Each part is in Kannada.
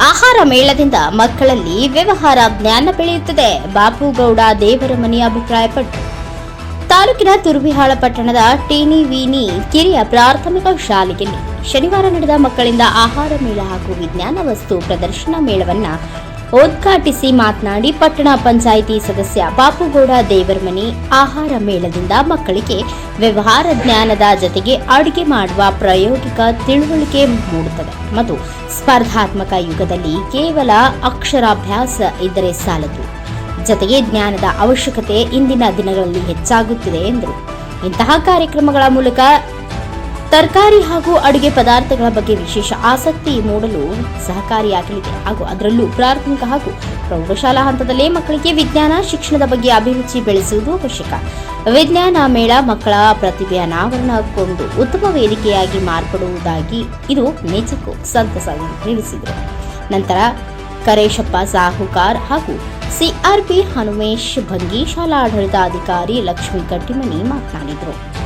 ಆಹಾರ ಮೇಳದಿಂದ ಮಕ್ಕಳಲ್ಲಿ ವ್ಯವಹಾರ ಜ್ಞಾನ ಬೆಳೆಯುತ್ತದೆ. ಬಾಪುಗೌಡ ದೇವರಮನಿ ಅಭಿಪ್ರಾಯಪಟ್ಟು ತಾಲೂಕಿನ ತುರುವಿಹಾಳ ಪಟ್ಟಣದ ಟೀನಿ ವೀನಿ ಕಿರಿಯ ಪ್ರಾಥಮಿಕ ಶಾಲೆಯಲ್ಲಿ ಶನಿವಾರ ನಡೆದ ಮಕ್ಕಳಿಂದ ಆಹಾರ ಮೇಳ ಹಾಗೂ ವಿಜ್ಞಾನ ವಸ್ತು ಪ್ರದರ್ಶನ ಮೇಳವನ್ನ ಉದ್ಘಾಟಿಸಿ ಮಾತನಾಡಿ ಪಟ್ಟಣ ಪಂಚಾಯಿತಿ ಸದಸ್ಯ ಬಾಪುಗೌಡ ದೇವರಮನಿ ಆಹಾರ ಮೇಳದಿಂದ ಮಕ್ಕಳಿಗೆ ವ್ಯವಹಾರ ಜ್ಞಾನದ ಜತೆಗೆ ಅಡುಗೆ ಮಾಡುವ ಪ್ರಾಯೋಗಿಕ ತಿಳುವಳಿಕೆ ಮೂಡುತ್ತದೆ. ಮತ್ತು ಸ್ಪರ್ಧಾತ್ಮಕ ಯುಗದಲ್ಲಿ ಕೇವಲ ಅಕ್ಷರಾಭ್ಯಾಸ ಇದ್ದರೆ ಸಾಲದು. ಜತೆಗೆ ಜ್ಞಾನದ ಅವಶ್ಯಕತೆ ಇಂದಿನ ದಿನಗಳಲ್ಲಿ ಹೆಚ್ಚಾಗುತ್ತಿದೆ ಎಂದರು. ಇಂತಹ ಕಾರ್ಯಕ್ರಮಗಳ ಮೂಲಕ ತರಕಾರಿ ಹಾಗೂ ಅಡುಗೆ ಪದಾರ್ಥಗಳ ಬಗ್ಗೆ ವಿಶೇಷ ಆಸಕ್ತಿ ಮೂಡಲು ಸಹಕಾರಿಯಾಗಲಿದೆ. ಹಾಗೂ ಅದರಲ್ಲೂ ಪ್ರಾಥಮಿಕ ಹಾಗೂ ಪ್ರೌಢಶಾಲಾ ಹಂತದಲ್ಲೇ ಮಕ್ಕಳಿಗೆ ವಿಜ್ಞಾನ, ಶಿಕ್ಷಣದ ಬಗ್ಗೆ ಅಭಿರುಚಿ ಬೆಳೆಸುವುದು ಅವಶ್ಯಕ. ವಿಜ್ಞಾನ ಮೇಳ ಮಕ್ಕಳ ಪ್ರತಿಭೆ ಅನಾವರಣಗೊಂಡು ಉತ್ತಮ ವೇದಿಕೆಯಾಗಿ ಮಾರ್ಪಡುವುದಾಗಿ ಇದು ನಿಜಕ್ಕೂ ಸಂತಸ ತಿಳಿಸಿದರು ನಂತರ ಕರೇಶಪ್ಪ ಸಾಹುಕಾರ್ ಹಾಗೂ ಸಿಆರ್ಪಿ ಹನುಮೇಶ್ ಭಂಗಿ ಶಾಲಾ ಆಡಳಿತಾಧಿಕಾರಿ ಲಕ್ಷ್ಮೀ ಕಟ್ಟಿಮನಿ ಮಾತನಾಡಿದರು.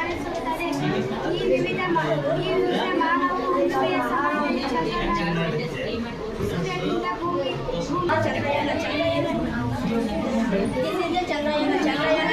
పరిశుద్ధతే ఈ వివిధ ఈ వివిధ మానవ హృదయ సమాజం సుజనిత భూమి భూమి చంద్రయాన చంద్రయాన చంద్రయాన చంద్రయాన